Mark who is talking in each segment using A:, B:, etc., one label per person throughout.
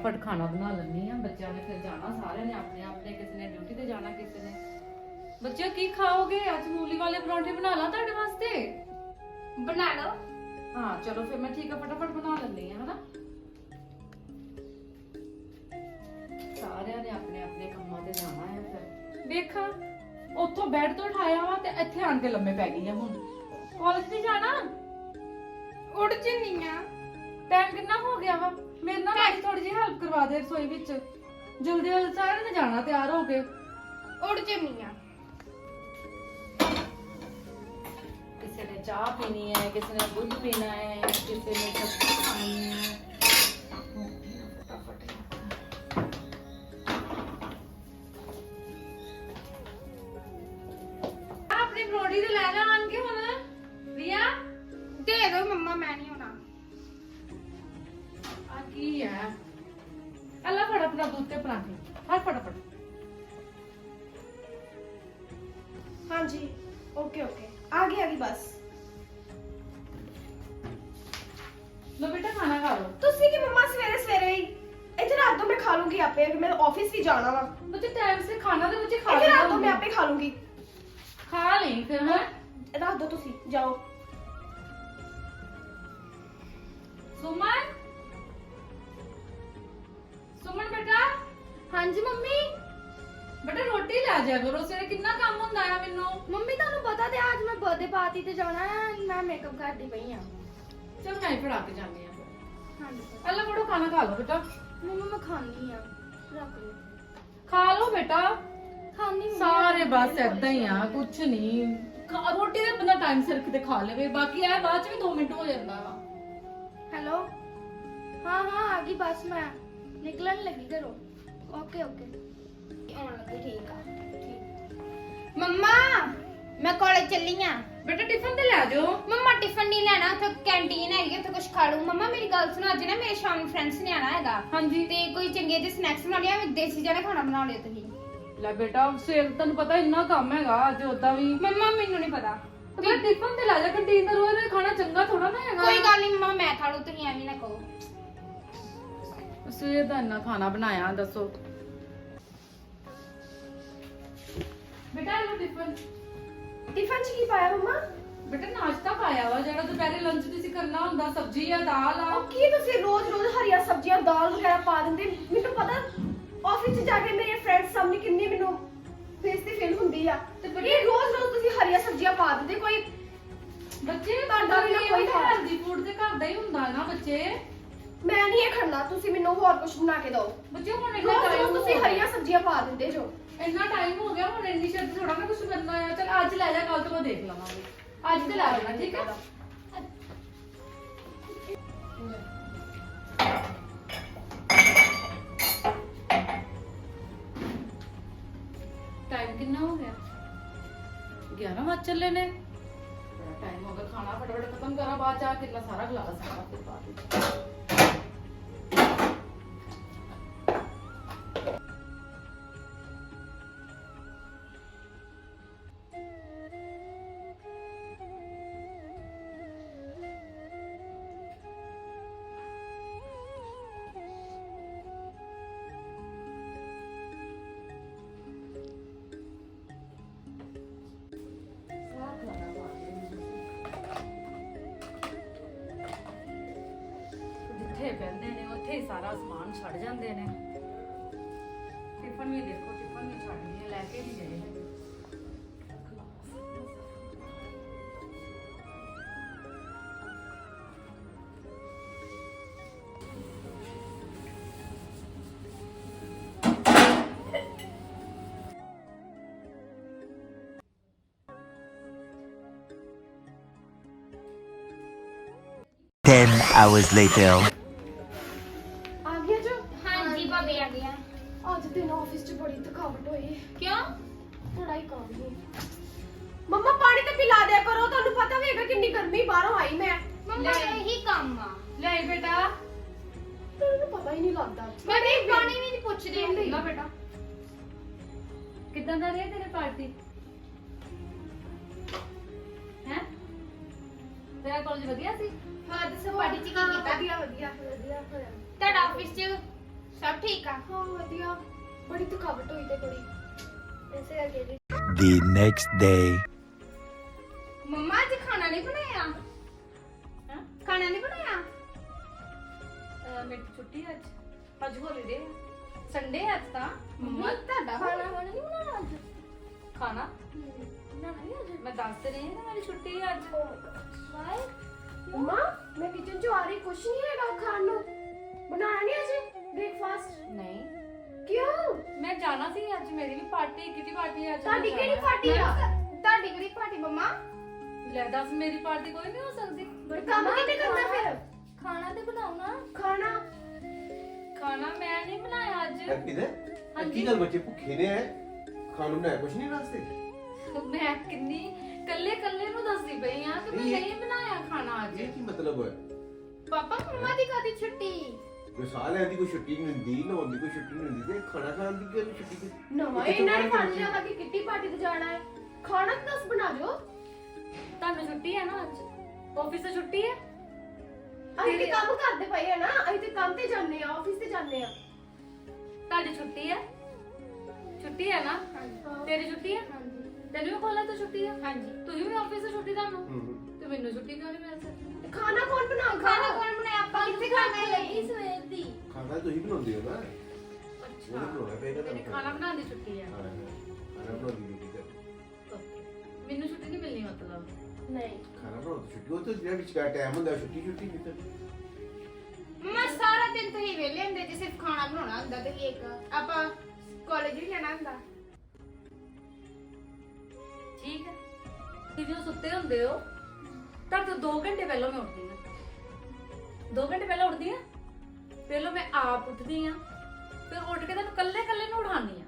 A: ਫਟਾਫਟ ਖਾਣਾ ਬਣਾ ਲੈਣੀ ਆ ਬੱਚਿਆਂ ਨੇ ਫਿਰ ਜਾਣਾ ਸਾਰਿਆਂ ਨੇ ਆਪਣੇ ਆਪਣੇ ਕਿਸੇ ਨੇ ਡਿਊਟੀ ਤੇ ਜਾਣਾ ਕਿਸੇ ਨੇ। ਬੱਚਿਓ ਕੀ ਖਾਓਗੇ? ਅੱਜ ਮੂਲੀ ਵਾਲੇ ਪਰੌਂਠੇ ਬਣਾ ਲਾਂ ਤੁਹਾਡੇ ਵਾਸਤੇ।
B: ਬਣਾ ਲਓ।
A: ਹਾਂ ਚਲੋ ਫਿਰ ਮੈਂ ਠੀਕ ਆ ਫਟਾਫਟ ਬਣਾ ਲੈਂਦੀ ਆ ਹਨਾ? ਸਾਰਿਆਂ ਨੇ ਆਪਣੇ ਆਪਣੇ ਕੰਮਾਂ ਤੇ ਜਾਣਾ ਹੈ ਫਿਰ। ਵੇਖਾਂ ਉੱਥੋਂ ਬੈੱਡ ਤੋਂ ਉਠਾਇਆ ਵਾ ਤੇ ਇੱਥੇ ਆਣ ਕੇ ਲੰਮੇ ਪੈ ਗਈ ਆ ਹੁਣ। ਕਾਲਜ ਨਹੀਂ ਜਾਣਾ?
B: ਉੱਡ ਚੰਨੀਆਂ
A: ਟਾਈਮ ਕਿੰਨਾ ਹੋ ਗਿਆ ਵਾ? ਮੇਰੇ ਨਾਲ ਅੱਜ ਥੋੜੀ ਜਿਹੀ ਹੈਲਪ ਕਰਵਾ ਦੇ ਰਸੋਈ ਵਿੱਚ। ਜਲਦੀ ਜਲਦੀ ਸਾਰਿਆਂ ਨੇ ਜਾਣਾ ਤਿਆਰ ਹੋ ਕੇ।
B: ਉੱਡ ਚੰਨੀਆਂ
A: ਕਿਸੇ ਨੇ ਚਾਹ ਪੀਣੀ ਹੈ ਕਿਸੇ ਨੇ ਦੁੱਧ ਪੀਣਾ ਹੈ ਕਿਸੇ ਨੇ ਸਬਜ਼ੀ ਖਾਣੀ ਹੈ। ਆਪਣੀ ਬਰੋਡੀ ਤੇ ਲੈ ਜਾ ਆਣ ਕੇ ਹੁਣ। ਰੀਆ
B: ਦੇ ਦੋ ਮੰਮਾ ਮੈਂ ਨਹੀਂ ਹੋਣਾ
A: ਆ ਕੀ ਹੈ? ਅੱਲਾ ਫੜ ਆਪਣਾ ਦੁੱਧ ਤੇ ਪਰਾਂਠੇ। ਫੜ ਫਟਾਫਟ
C: ਹਾਂਜੀ ਓਕੇ ਓਕੇ ਆ ਗਈ ਆ ਗਈ ਬਸ।
A: ਲੋ ਬੇਟਾ ਖਾਣਾ ਖਾ ਲੋ
C: ਤੁਸੀਂ ਕਿ ਮੰਮਾ ਸਵੇਰੇ ਸਵੇਰੇ ਹੀ? ਇੱਥੇ ਰਾਤ ਨੂੰ ਮੈਂ ਖਾ ਲੂੰਗੀ ਆਪੇ ਕਿ ਮੈਂ ਆਫਿਸ ਵੀ ਜਾਣਾ ਵਾ।
A: ਬੱਚੇ ਟਾਈਮ ਸੇ ਖਾਣਾ ਤੇ ਬੱਚੇ ਖਾ
C: ਇੱਥੇ ਰਾਤ ਨੂੰ ਮੈਂ ਆਪੇ ਖਾ ਲੂੰਗੀ।
A: ਖਾ ਲਈ ਫਿਰ ਹੈ?
C: ਰਾਤ ਦੋ ਤੁਸੀਂ ਜਾਓ।
A: ਸੁਮਨ? ਸੁਮਨ ਬੇਟਾ?
B: ਹਾਂਜੀ ਮੰਮੀ।
A: ਬੇਟਾ ਰੋਟੀ ਲੈ ਜਾ ਕਰੋ। ਸਵੇਰੇ ਕਿੰਨਾ ਕੰਮ ਹੁੰਦਾ ਆ ਮੈਨੂੰ?
B: ਮੰਮੀ ਤੁਹਾਨੂੰ ਪਤਾ ਤੇ ਅੱਜ ਮੈਂ ਬਰਥਡੇ ਪਾਰਟੀ ਤੇ ਜਾਣਾ ਹੈ ਮੈਂ ਮੇਕਅਪ ਕਰਦੀ ਪਈ ਆ।
A: ਚਲ ਮੈਂ ਹੀ ਫੜਾ ਕੇ ਜਾਂਦੀ ਆ।
B: ਹਾਂਜੀ।
A: ਪਹਿਲਾਂ ਬੜੋ ਖਾਣਾ ਖਾ ਲਓ ਬੇਟਾ।
B: ਮੰਮਾ ਮੈਂ ਖਾਣੀ ਆ। ਰੱਖ ਲਓ।
A: ਖਾ ਲਓ ਬੇਟਾ।
B: ਖਾਣੀ
A: ਸਾਰੇ ਬਸ ਏਦਾਂ ਹੀ ਆ ਕੁਛ ਨਹੀਂ ਖਾ- ਰੋਟੀ ਦੇ ਬੰਦਾ ਟਾਈਮ ਸਿਰ ਕਿਤੇ ਖਾ ਲਵੇ। ਬਾਕੀ ਇਹ ਬਾਅਦ ਚ ਵੀ 2 ਮਿੰਟ ਹੋ ਜਾਂਦਾ ਵਾ।
B: ਹੈਲੋ? ਹਾਂ ਹਾਂ ਆ ਗਈ ਬਸ ਮੈਂ। ਨਿਕਲਣ ਲੱਗੀ ਘਰੋਂ। ਓਕੇ ਓਕੇ ਆਉਣ ਲੱਗੀ ਠੀਕ ਆ। ਠੀਕ। ਮੰਮਾ ਮੈਂ ਕਾਲਜ ਚੱਲੀ ਆ।
A: ਬੇਟਾ ਟਿਫਨ ਤੇ ਲੈ ਜਾਓ।
B: ਮੰਮਾ ਟਿਫਨ ਨਹੀਂ ਲੈਣਾ। ਉੱਥੇ ਕੈਂਟੀਨ ਹੈਗੀ ਉੱਥੇ ਕੁਝ ਖਾ ਲੂ ਮੰਮਾ ਮੇਰੀ ਗੱਲ ਸੁਣੋ ਅੱਜ ਨਾ ਮੇਰੇ ਸ਼ਾਮ ਫਰੈਂਡਸ ਨੇ ਆਣਾ ਹੈਗਾ।
A: ਹਾਂਜੀ।
B: ਤੇ ਕੋਈ ਚੰਗੇ ਜਿਹੇ ਸਨੈਕਸ ਬਣਾ ਲਿਆ ਮੈਂ ਦੇਸੀ ਜਿਹਾ ਖਾਣਾ ਬਣਾ ਲਿਓ ਤੁਸੀਂ।
A: ਲੈ ਬੇਟਾ ਸਵੇਰ ਤੁਹਾਨੂੰ ਪਤਾ ਇੰਨਾ ਕੰਮ ਹੈਗਾ ਅੱਜ ਉਦਾਂ ਵੀ।
B: ਮੰਮਾ ਮੈਨੂੰ ਨਹੀਂ ਪਤਾ।
A: ਤੇ ਮੈਂ ਟਿਫਨ ਤੇ ਲੈ ਜਾ ਕੰਟੀਨ ਦਾ ਰੋਜ਼ ਰੋਜ਼ ਖਾਣਾ ਚੰਗਾ ਥੋੜਾ ਨਾ ਹੈਗਾ।
B: ਕੋਈ ਗੱਲ ਨਹੀਂ ਮੰਮਾ ਮੈਂ ਖਾ ਲੂ ਤੁਸੀਂ ਐਵੇਂ ਨਾ ਕਹੋ।
A: ਸਵੇਰ ਦਾ ਇੰਨਾ ਖਾਣਾ ਬਣਾਇਆ ਦੱਸੋ। ਬੇਟਾ ਇਹ ਟਿਫਨ
C: ਟਿਫਨ ਚ ਕੀ ਪਾਇਆ ਮੰਮਾ?
A: ਬੇਟਾ ਨਾਸ਼ਤਾ ਪਾਇਆ ਵਾ ਜਿਹੜਾ ਦੁਪਹਿਰੇ ਲੰਚ ਤੁਸੀਂ ਕਰਨਾ ਹੁੰਦਾ ਸਬਜ਼ੀ ਆ ਦਾਲ ਆ।
C: ਉਹ ਕੀ ਤੁਸੀਂ ਰੋਜ਼ ਰੋਜ਼ ਹਰੀਆਂ ਸਬਜ਼ੀਆਂ ਦਾਲ ਵਗੈਰਾ ਪਾ ਦਿੰਦੇ? ਮੈਨੂੰ ਪਤਾ ਆਫਿਸ 'ਚ ਜਾ ਕੇ ਮੇਰੇ ਫਰੈਂਡਸ ਸਾਹਮਣੇ ਕਿੰਨੀ ਮੈਨੂੰ ਬੇਇੱਜ਼ਤੀ ਫੀਲ ਹੁੰਦੀ ਆ। ਤੇ ਬੜੀ ਰੋਜ਼ ਰੋਜ਼ ਤੁਸੀਂ ਹਰੀਆਂ ਸਬਜ਼ੀਆਂ ਪਾ ਦਿੰਦੇ ਕੋਈ
A: ਬੱਚੇ
C: ਤੁਹਾਡਾ ਵੀ ਕੋਈ।
A: ਹੈਲਦੀ ਫੂਡ ਤੇ ਘਰ ਦਾ ਹੀ ਹੁੰਦਾ ਨਾ ਬੱਚੇ।
C: ਮੈਂ ਨਹੀਂ ਇਹ ਖੜਨਾ ਤੁਸੀਂ ਮੈਨੂੰ ਹੋਰ ਕੁਝ ਬਣਾ ਕੇ ਦਿਓ।
A: ਬੱਚੇ ਹੁਣ ਇੰਨਾ
C: ਰੋਜ਼
A: ਟਾਈਮ
C: ਰੋਜ਼ ਤੁਸੀਂ ਹਰੀਆਂ ਸਬਜ਼ੀਆਂ ਪਾ ਦਿੰਦੇ ਜੋ।
A: ਇੰਨਾ ਟਾਈਮ ਹੋ ਗਿਆ ਹੁਣ ਇੰਨੀ ਛੇਤੀ ਥੋੜਾ ਨਾ ਕੁਝ ਕਰਨਾ ਆ। ਚਲ ਅੱਜ ਲੈ ਜਾ ਕੱਲ ਤੋਂ ਮੈਂ ਦੇਖ ਲਵਾਂਗੀ। ਅੱਜ ਤੇ ਲੈ ਜਾਣਾ ਠੀਕ ਆ? ਟਾਈਮ ਕਿੰਨਾ ਹੋ ਗਿਆ? 11 ਵਜ ਚੱਲੇ ਨੇ। ਬੜਾ ਟਾਈਮ ਹੋ ਗਿਆ ਖਾਣਾ ਫਟਾਫਟ ਖਤਮ ਕਰਾਂ ਬਾਅਦ ਚ ਆ ਕਿੰਨਾ ਸਾਰਾ ਗਲਾਸ ਸਾਰਾ ਫਿਰ ਪਾ ਦੇ ਸਾਰਾ ਸਮਾਨ ਛੱਡ ਜਾਂਦੇ ਨੇ ਟਿਫਨ ਵੀ ਦੇਖੋ, ਟਿਫਨ ਵੀ ਛੱਡ ਗਏ, ਲੈ ਕੇ ਨਹੀਂ ਗਏ ਹੈਗੇ।
D: Ten hours later.
A: ਕਿੱਦਾਂ ਦਾ ਰਿਹਾ ਤੇਰੇ ਪਾਰਟੀ? ਹੈ? ਤੇਰਾ ਕਾਲਜ ਵਧੀਆ ਸੀ?
B: ਹਾਂ ਦੱਸੋ ਪਾਰਟੀ ਚ ਕੀ ਕੀਤਾ?
C: ਵਧੀਆ ਵਧੀਆ ਵਧੀਆ ਹੋਇਆ।
B: ਤੁਹਾਡਾ ਆਫਿਸ ਚ ਸਭ ਠੀਕ ਆ?
C: ਹਾਂ ਵਧੀਆ। ਬੜੀ ਥਕਾਵਟ ਹੋਈ ਤੇ ਕੁੜੀ। ਐਸੇ ਕਰਕੇ ਵੀ।
D: The next day.
B: ਮੰਮਾ ਅੱਜ ਖਾਣਾ ਨਹੀਂ ਬਣਾਇਆ?
A: ਹਾਂ?
B: ਖਾਣਾ ਨਹੀਂ ਬਣਾਇਆ?
A: ਅਹ ਮੇਰੀ ਛੁੱਟੀ ਹੈ ਅੱਜ। ਅੱਜ ਹੋਲੀਡੇ ਸੰਡੇ ਹੈ ਤਾਂ।
B: ਮੰਮਾ ਤੁਹਾਡਾ
C: ਖਾਣਾ ਹੁਣ ਨਹੀਂ ਬਣਾਉਣਾ ਅੱਜ?
A: ਖਾਣਾ?
C: ਬਣਾਉਣਾ ਨਹੀਂ ਅੱਜ?
A: ਮੈਂ ਦੱਸ ਤੇ ਰਹੀ ਹਾਂ ਨਾ ਮੇਰੀ ਛੁੱਟੀ ਹੈ ਅੱਜ।
C: ਵਾਈ ਮਮਾ ਮੈਂ ਕਿਚਨ ਚ ਆ ਰਹੀ ਕੁਛ ਨਹੀਂ ਹੈਗਾ ਖਾਣ ਨੂੰ। ਬਣਾਉਣਾ ਨਹੀਂ ਅੱਜ? ਬ੍ਰੇਕਫਾਸਟ
A: ਨਹੀਂ।
C: ਕਿਉਂ?
A: ਮੈਂ ਜਾਣਾ ਸੀ ਅੱਜ ਮੇਰੀ ਵੀ ਪਾਰਟੀ ਕਿਟੀ ਪਾਰਟੀ ਹੈ ਅੱਜ
C: ਤੁਹਾਡੀ
A: ਮੈਂ
C: ਕਿਹੜੀ। ਪਾਰਟੀ ਆ?
B: ਤੁਹਾਡੀ ਕਿਹੜੀ ਪਾਰਟੀ ਮੰਮਾ?
A: ਲੈ ਦੱਸ ਮੇਰੀ ਪਾਰਟੀ ਕੋਈ ਨਹੀਂ ਹੋ ਸਕਦੀ?
C: ਪਰ ਕੰਮ ਕਿਤੇ ਕਰਨਾ ਫਿਰ?
B: ਖਾਣਾ ਤੇ ਬਣਾਓ ਨਾ
C: ਖਾਣਾ?
A: ਖਾਣਾ ਮੈਂ ਨਹੀਂ ਬਣਾਇਆ ਅੱਜ।
E: ਹੈਪੀ ਦੇ?
A: ਹਾਂਜੀ।
E: ਕੀ ਗੱਲ ਬੱਚੇ ਭੁੱਖੇ ਨੇ ਐ ਖਾਣ ਨੂੰ ਬਣਾਇਆ ਕੁਛ ਨਹੀਂ ਵਾਸਤੇ?
A: ਮੈਂ ਕਿੰਨੀ ਕੱਲੇ ਕੱਲੇ ਨੂੰ ਦੱਸਦੀ ਪਈ ਆ ਕਿ ਮੈਂ
E: ਇਹ-
A: ਨਹੀਂ ਬਣਾਇਆ ਖਾਣਾ ਅੱਜ।
E: ਇਹ ਕੀ ਮਤਲਬ ਹੈ
B: ਪਾਪਾ ਮੰਮਾ ਦੀ ਕਾਦੀ ਛੁੱਟੀ?
E: ਕੋਈ ਸਾਲ ਐ ਦੀ ਕੋਈ ਛੁੱਟੀ ਨਹੀਂ ਹੁੰਦੀ ਨਾ ਹੁੰਦੀ ਕੋਈ ਛੁੱਟੀ ਨਹੀਂ ਹੁੰਦੀ ਤੇ ਖਾਣਾ ਖਾਣ ਦੀ ਕਿਹੜੀ ਛੁੱਟੀ ਤੇ
C: ਨਵਾਂ
E: ਇਹ
C: ਇਹਨਾਂ ਨੇ ਫੜ ਲਿਆ ਵਾ ਕਿ ਕਿੱਟੀ ਪਾਰਟੀ ਤੇ ਜਾਣਾ ਹੈ? ਖਾਣਾ ਤਾਂ ਦੱਸ ਬਣਾ ਦਿਓ।
A: ਤੁਹਾਨੂੰ ਛੁੱਟੀ ਹੈ ਨਾ ਅੱਜ? ਆਫਿਸ ਤੋਂ ਛੁੱਟੀ ਹੈ?
C: ਅਸੀਂ ਤੇ ਕੰਮ ਕਰਦੇ ਪਏ ਆ ਨਾ ਅਸੀਂ ਤੇ ਕੰਮ ਤੇ ਜਾਂਦੇ ਆ ਆਫਿਸ ਤੇ ਜਾਂਦੇ ਆ।
A: ਤੁਹਾਡੀ ਛੁੱਟੀ ਹੈ ਛੁੱਟੀ ਹੈ ਨਾ? ਤੇਰੀ ਛੁੱਟੀ ਹੈ
C: ਹਾਂਜੀ।
A: ਤੈਨੂੰ ਵੀ ਕਾਲਜ ਤੋਂ ਛੁੱਟੀ ਹੈ
B: ਹਾਂਜੀ।
A: ਤੁਸੀਂ ਵੀ ਆਫਿਸ ਤੋਂ ਛੁੱਟੀ ਤੁਹਾਨੂੰ?
E: ਹੂੰ
A: ਤੇ ਮੈਨੂੰ ਛੁੱਟੀ ਕਿਉਂ ਨਹੀਂ ਮਿਲ ਸਕਦੀ?
C: ਤੇ ਖਾਣਾ ਕੌਣ ਬਣਾਉਂਦਾ
B: ਖਾਣਾ ਕੌਣ ਬਣਾਇਆ? ਆਪਾਂ ਕਿੱਥੇ ਖਾਣਾ ਲੱਗੀ ਸਵੇਰ ਦੀ?
E: ਖਾਣਾ ਤੁਸੀਂ ਬਣਾਉਂਦੇ ਹੋ ਨਾ।
A: ਅੱਛਾ।
E: ਉਹ ਬਣਾਉਣਾ ਪਏਗਾ
A: ਤੇਰੀ
E: ਤੁਹਾਨੂੰ
A: ਖਾਣਾ ਬਣਾਉਣ ਦੀ ਛੁੱਟੀ ਹੈ
E: ਹਾਂ, ਹਾਂ। ਖਾਣਾ ਬਣਾਉਣ ਦੀ ਕਰ
A: Okay. ਮੈਨੂੰ ਛੁੱਟੀ ਨਹੀਂ ਮਿਲਣੀ ਮਤਲਬ?
C: ਨਹੀਂ।
E: ਛੁੱਟੀ ਉਹ ਤਾਂ ਜਿਹੜਾ ਵਿਚਕਾਰ ਟਾਈਮ ਹੁੰਦਾ ਛੁੱਟੀ ਛੁੱਟੀ ਨਹੀਂ ਤਾਂ।
B: ਮੰਮਾ ਸਾਰਾ ਦਿਨ ਤੁਸੀਂ ਵਿਹਲੇ ਹੁੰਦੇ ਜੇ ਸਿਰਫ ਖਾਣਾ ਬਣਾਉਣਾ ਹੁੰਦਾ ਤੇ ਇੱਕ। ਆਪਾਂ ਕਾਲਜ ਵੀ ਜਾਣਾ ਹੁੰਦਾ।
A: ਠੀਕ ਹੈ। ਤੁਸੀਂ ਜਦੋਂ ਸੁੱਤੇ ਹੁੰਦੇ ਹੋ ਤਾਂ ਤੋਂ 2 ਘੰਟੇ ਪਹਿਲਾਂ ਮੈਂ ਉੱਠਦੀ ਹਾਂ। 2 ਘੰਟੇ ਪਹਿਲਾਂ ਉੱਠਦੀ ਹਾਂ? ਪਹਿਲਾਂ ਮੈਂ ਆਪ ਉੱਠਦੀ ਹਾਂ। ਫਿਰ ਉੱਠ ਕੇ ਤੁਹਾਨੂੰ ਕੱਲੇ ਕੱਲੇ ਨੂੰ ਉਠਾਉਂਦੀ ਹਾਂ।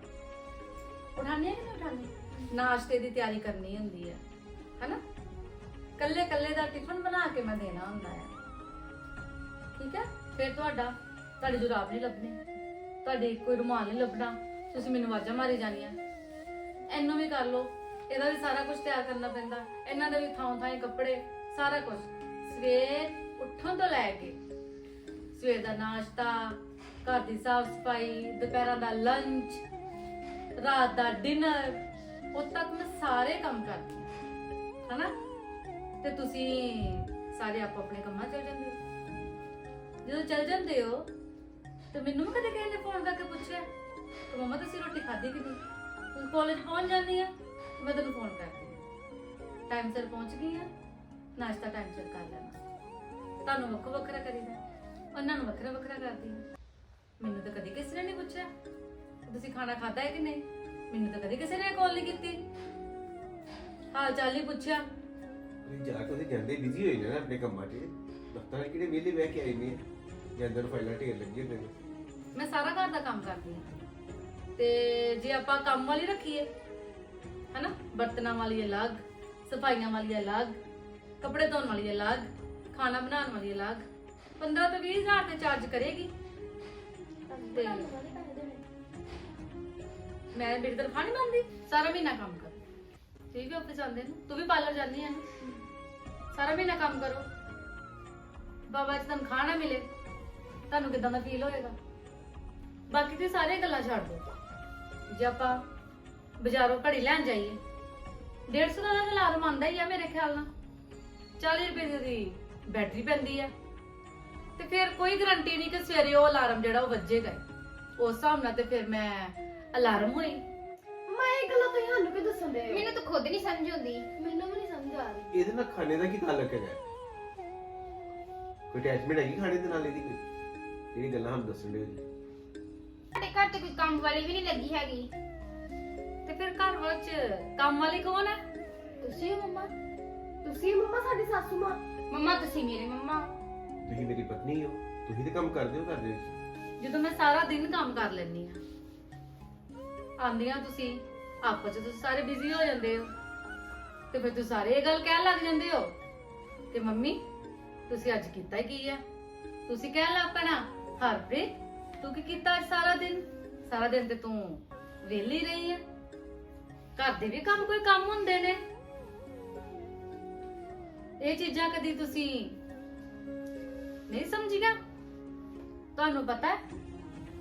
A: ਉਠਾਉਂਦੀ ਹਾਂ ਕਿ ਨਹੀਂ ਉਠਾਉਂਦੀ? ਨਾਸ਼ਤੇ ਦੀ ਤਿਆਰੀ ਕਰਨੀ ਹੁੰਦੀ ਹੈ। ਹੈਨਾ? ਕੱਲੇ ਕੱਲੇ ਦਾ ਟਿਫਨ ਬਣਾ ਕੇ ਮੈਂ ਦੇਣਾ ਹੁੰਦਾ ਹੈ ਠੀਕ ਹੈ ਫਿਰ ਤੁਹਾਡਾ, ਤੁਹਾਡੀ ਜੁਰਾਬ ਨਹੀਂ ਲੱਭਣੀ। ਤੁਹਾਡੀ ਕੋਈ ਰੁਮਾਲ ਨਹੀਂ ਲੱਭਣਾ। ਤੁਸੀਂ ਮੈਨੂੰ ਆਵਾਜ਼ਾਂ ਮਾਰੀ ਜਾਣੀਆਂ। ਇਹਨੂੰ ਵੀ ਕਰ ਲਓ। ਇਹਦਾ ਵੀ ਸਾਰਾ ਕੁਝ ਤਿਆਰ ਕਰਨਾ ਪੈਂਦਾ। ਇਹਨਾਂ ਦੇ ਵੀ ਥਾਂ ਥਾਂ ਕੱਪੜੇ, ਸਾਰਾ ਕੁਝ ਸਵੇਰ ਉੱਠਣ ਤੋਂ ਲੈ ਕੇ, ਸਵੇਰ ਦਾ ਨਾਸ਼ਤਾ, ਘਰ ਦੀ ਸਾਫ਼ ਸਫ਼ਾਈ, ਦੁਪਹਿਰਾਂ ਦਾ ਲੰਚ ਰਾਤ ਦਾ ਡਿਨਰ ਉਦ ਤੱਕ ਮੈਂ ਸਾਰੇ ਕੰਮ ਕਰਦੀ ਹਾਂ। ਹਨਾ? ਤੇ ਤੁਸੀਂ ਸਾਰੇ ਆਪੋ ਆਪਣੇ ਕੰਮਾਂ 'ਚ ਚਲ ਜਾਂਦੇ ਹੋ। ਜਦੋਂ ਚਲ ਜਾਂਦੇ ਹੋ, ਤੇ ਮੈਨੂੰ ਵੀ ਕਦੇ ਕਿਸੇ ਨੇ ਫੋਨ ਕਰਕੇ ਪੁੱਛਿਆ ਕਿ ਮਮਾ ਤੁਸੀਂ ਰੋਟੀ ਖਾਧੀ ਕਿ ਨਹੀਂ? ਤੂੰ ਕਾਲਜ ਪਹੁੰਚ ਜਾਂਦੀ ਆ ਮੈਂ ਤੈਨੂੰ ਫੋਨ ਕਰਦੀ ਆ। ਟਾਈਮ ਸਿਰ ਪਹੁੰਚ ਗਈ ਆ, ਨਾਸ਼ਤਾ ਟਾਈਮ ਸਿਰ ਕਰ ਲੈਣਾ। ਤੁਹਾਨੂੰ ਵੱਖੋ ਵੱਖਰਾ ਕਰੀਦਾ, ਉਹਨਾਂ ਨੂੰ ਵੱਖਰਾ ਵੱਖਰਾ ਕਰਦੀ ਆ। ਮੈਨੂੰ ਤਾਂ ਕਦੇ ਕਿਸੇ ਨੇ ਨਹੀਂ ਪੁੱਛਿਆ, ਤੁਸੀਂ ਖਾਣਾ ਖਾਧਾ ਹੈ ਕਿ ਨਹੀਂ? ਮੈਨੂੰ ਤਾਂ ਕਦੇ ਕਿਸੇ ਨੇ ਕਾਲ ਨਹੀਂ ਕੀਤੀ। ਹਾਲ ਚਾਲ ਨਹੀਂ ਪੁੱਛਿਆ।
E: ਤੁਸੀਂ ਜਾ ਕੇ ਉਹਦੇ ਜਾਂਦੇ ਬਿਜ਼ੀ ਹੋਏ ਨਾ ਆਪਣੇ ਕੰਮਾਂ 'ਚ, ਦਫ਼ਤਰਾਂ 'ਚ ਕਿਹੜੇ ਵਿਹਲੇ ਬਹਿ ਕੇ ਆਏ ਨੇ ਜਾਂਦੇ ਨੂੰ ਫਾਈਲਾਂ ਢੇਰ ਲੱਗੇ ਨੇ?
A: ਮੈਂ ਸਾਰਾ ਘਰ ਦਾ ਕੰਮ ਕਰਦੀ ਹਾਂ। ਤੇ ਜੇ ਆਪਾਂ ਕੰਮ ਵਾਲੀ ਰੱਖੀਏ, ਹਨਾ? ਬਰਤਨਾਂ ਵਾਲੀ ਅਲੱਗ, ਸਫਾਈਆਂ ਵਾਲੀ ਅਲੱਗ, ਕੱਪੜੇ ਧੋਣ ਵਾਲੀ ਅਲੱਗ, ਖਾਣਾ ਬਣਾਉਣ ਵਾਲੀ ਅਲੱਗ 15 ਤੋਂ 20 ਤੇ ਚਾਰਜ ਕਰੇਗੀ। ਤੇ ਮੈਂ ਮੇਰੀ ਤਨਖਾਹ ਨਹੀਂ ਬਣਦੀ, ਸਾਰਾ ਮਹੀਨਾ ਕੰਮ ਕਰ ਠੀਕ ਹੈ ਆਫਿਸ ਆਉਂਦੇ ਨੇ। ਤੂੰ ਵੀ ਪਾਰਲਰ ਜਾਂਦੀ ਹੈ ਨਾ? ਸਾਰਾ ਮਹੀਨਾ ਕੰਮ ਕਰੋ। ਬਾਬਾ ਜੀ ਤਨਖਾਹ ਨਾ ਮਿਲੇ ਤੁਹਾਨੂੰ ਕਿਦਾਂ ਦਾ ਫੀਲ ਹੋਏਗਾ? ਬਾਕੀ ਤੇ ਸਾਰੇ ਗੱਲਾਂ ਛੱਡ ਦਿਓ। ਜੇ ਆਪਾਂ ਬਾਜ਼ਾਰੋਂ ਘੜੀ ਲੈਣ ਜਾਈਏ 150 ਦਾ ਤਾਂ ਅਲਾਰਮ ਆਉਂਦਾ ਹੀ ਆ ਮੇਰੇ ਖਿਆਲ ਨਾਲ। 40 ਰੁਪਏ ਦੀ ਬੈਟਰੀ ਪੈਂਦੀ ਆ। ਤੇ ਫਿਰ ਕੋਈ ਗਾਰੰਟੀ ਨਹੀਂ ਕਿ ਸਵੇਰੇ ਉਹ ਅਲਾਰਮ ਜਿਹੜਾ ਉਹ ਵੱਜੇਗਾ। ਉਸ ਹਿਸਾਬ ਨਾਲ ਤੇ ਫਿਰ ਮੈਂ ਅਲਾਰਮ ਹੋਈ।
C: ਮੈਂ ਇਹ ਗੱਲਾਂ ਤੁਸੀਂ ਸਾਨੂੰ ਦੱਸਣ ਦੇ
B: ਮੈਨੂੰ ਤਾਂ ਖੁਦ ਨਹੀਂ ਸਮਝ ਆਉਂਦੀ।
C: ਮੈਨੂੰ ਵੀ ਨਹੀਂ ਸਮਝ ਆ ਰਹੀ
E: ਇਹਦੇ ਨਾਲ ਖਾਣੇ ਦਾ ਕੀ ਤਾਲੁਕ ਹੈਗਾ ਕੋਈ ਅਟੈਚਮੈਂਟ ਹੈਗੀ ਖਾਣੇ ਦੇ ਨਾਲ ਇਹਦੀ ਕੋਈ? ਜਿਹੜੀ ਗੱਲਾਂ ਹਮ ਦੱਸਣ ਦੇ ਜੀ।
B: ਸਾਡੇ ਘਰ ਤੇ ਕੋਈ ਕੰਮ ਵਾਲੀ ਵੀ ਨਹੀਂ ਲੱਗੀ ਹੈਗੀ।
A: ਤੇ ਫਿਰ ਘਰ ਵਿੱਚ ਕੰਮ ਵਾਲੀ ਕੌਣ ਹੈ
C: ਤੁਸੀਂ ਮੰਮਾ। ਤੁਸੀਂ ਮੰਮਾ ਸਾਡੀ ਸਾਸੂ ਮਾਂ।
B: ਮੰਮਾ ਤੁਸੀਂ ਮੇਰੇ ਮੰਮਾ।
E: ਤੁਸੀਂ ਮੇਰੀ ਪਤਨੀ ਹੋ। ਤੁਸੀਂ ਤੇ ਕੰਮ ਕਰਦੇ ਹੋ ਘਰ ਦੇ ਵਿੱਚ।
A: ਜਦੋਂ ਮੈਂ ਸਾਰਾ ਦਿਨ ਕੰਮ ਕਰ ਲੈਂਦੀ ਆ ਆਂਦੀਆਂ ਤੁਸੀਂ ਆਪਸ ਵਿੱਚ ਤੁਸੀਂ ਸਾਰੇ ਬਿਜ਼ੀ ਹੋ ਜਾਂਦੇ ਹੋ। ਤੇ ਫਿਰ ਤੁਸੀਂ ਸਾਰੇ ਇਹ ਗੱਲ ਕਹਿਣ ਲੱਗ ਜਾਂਦੇ ਹੋ? ਕਿ ਮੰਮੀ, ਤੁਸੀਂ ਅੱਜ ਕੀਤਾ ਕੀ ਆ? ਤੁਸੀਂ ਕਹਿਣ ਲੱਗ ਪੈਣਾ, ਹਰਪ੍ਰੀਤ, ਤੂੰ ਕੀ ਕੀਤਾ ਅੱਜ ਸਾਰਾ ਦਿਨ? ਸਾਰਾ ਦਿਨ ਤੇ ਤੂੰ ਵਿਹਲੀ ਰਹੀ ਆ। ਘਰ ਦੇ ਵੀ ਕੰਮ ਕੋਈ ਕੰਮ ਹੁੰਦੇ ਨੇ। ਇਹ ਚੀਜ਼ਾਂ ਕਦੀ ਤੁਸੀਂ ਨਹੀਂ ਸਮਝੀਆਂ? ਤੁਹਾਨੂੰ ਪਤਾ ਹੈ,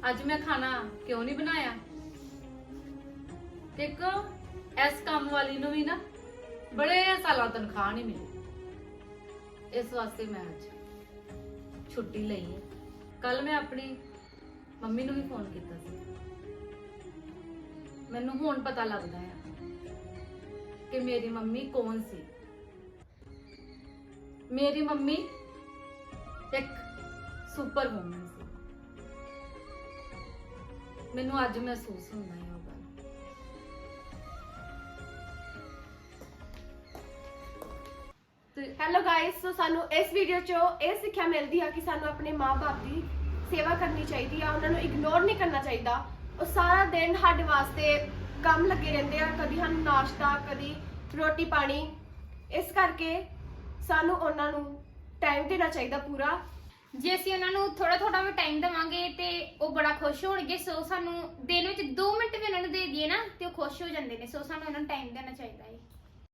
A: ਅੱਜ ਮੈਂ ਖਾਣਾ ਕਿਉਂ ਨਹੀਂ ਬਣਾਇਆ? ਇੱਕ ਇਸ ਕੰਮ ਵਾਲੀ ਨੂੰ ਵੀ ਨਾ ਬੜੇ ਸਾਲਾਂ ਤਨਖਾਹ ਨਹੀਂ ਮਿਲੀ। ਇਸ ਵਾਸਤੇ ਮੈਂ ਅੱਜ ਛੁੱਟੀ ਲਈ ਹੈ। ਕੱਲ ਮੈਂ ਆਪਣੀ ਮੰਮੀ ਨੂੰ ਵੀ ਫੋਨ ਕੀਤਾ ਸੀ। ਮੈਨੂੰ ਹੁਣ ਪਤਾ ਲੱਗਦਾ ਹੈ ਕਿ ਮੇਰੀ ਮੰਮੀ ਕੌਣ ਸੀ। ਮੇਰੀ ਮੰਮੀ ਇੱਕ ਸੁਪਰ ਵੂਮਨ ਸੀ। ਮੈਨੂੰ ਅੱਜ ਮਹਿਸੂਸ ਹੁੰਦਾ ਹੈ ਤੇ
C: ਹੈਲੋ ਗਾਇਸ ਸੋ ਸਾਨੂੰ ਇਸ ਵੀਡੀਓ 'ਚੋਂ ਇਹ ਸਿੱਖਿਆ ਮਿਲਦੀ ਆ ਕਿ ਸਾਨੂੰ ਆਪਣੇ ਮਾਪੇ ਦੀ ਸੇਵਾ ਕਰਨੀ ਚਾਹੀਦੀ ਆ, ਉਹਨਾਂ ਨੂੰ ਇਗਨੋਰ ਨਹੀਂ ਕਰਨਾ ਚਾਹੀਦਾ। ਉਹ ਸਾਰਾ ਦਿਨ ਸਾਡੇ ਵਾਸਤੇ ਕੰਮ ਲੱਗੇ ਰਹਿੰਦੇ ਆ, ਕਦੀ ਸਾਨੂੰ ਨਾਸ਼ਤਾ, ਕਦੀ ਰੋਟੀ ਪਾਣੀ। ਇਸ ਕਰਕੇ ਸਾਨੂੰ ਉਹਨਾਂ ਨੂੰ ਟਾਈਮ ਦੇਣਾ ਚਾਹੀਦਾ ਪੂਰਾ।
B: ਜੇ ਅਸੀਂ ਉਹਨਾਂ ਨੂੰ ਥੋੜਾ ਥੋੜਾ ਵੀ ਟਾਈਮ ਦੇਵਾਂਗੇ ਤੇ ਉਹ ਬੜਾ ਖੁਸ਼ ਹੋਣਗੇ, ਸੋ ਸਾਨੂੰ ਦਿਨ ਵਿੱਚ 2 ਮਿੰਟ ਵੀ ਉਹਨਾਂ ਨੂੰ ਦੇ ਦਈਏ ਨਾ, ਤੇ ਉਹ ਖੁਸ਼ ਹੋ ਜਾਂਦੇ ਨੇ, ਸੋ ਸਾਨੂੰ ਉਹਨਾਂ ਨੂੰ ਟਾਈਮ ਦੇਣਾ ਚਾਹੀਦਾ ਹੈ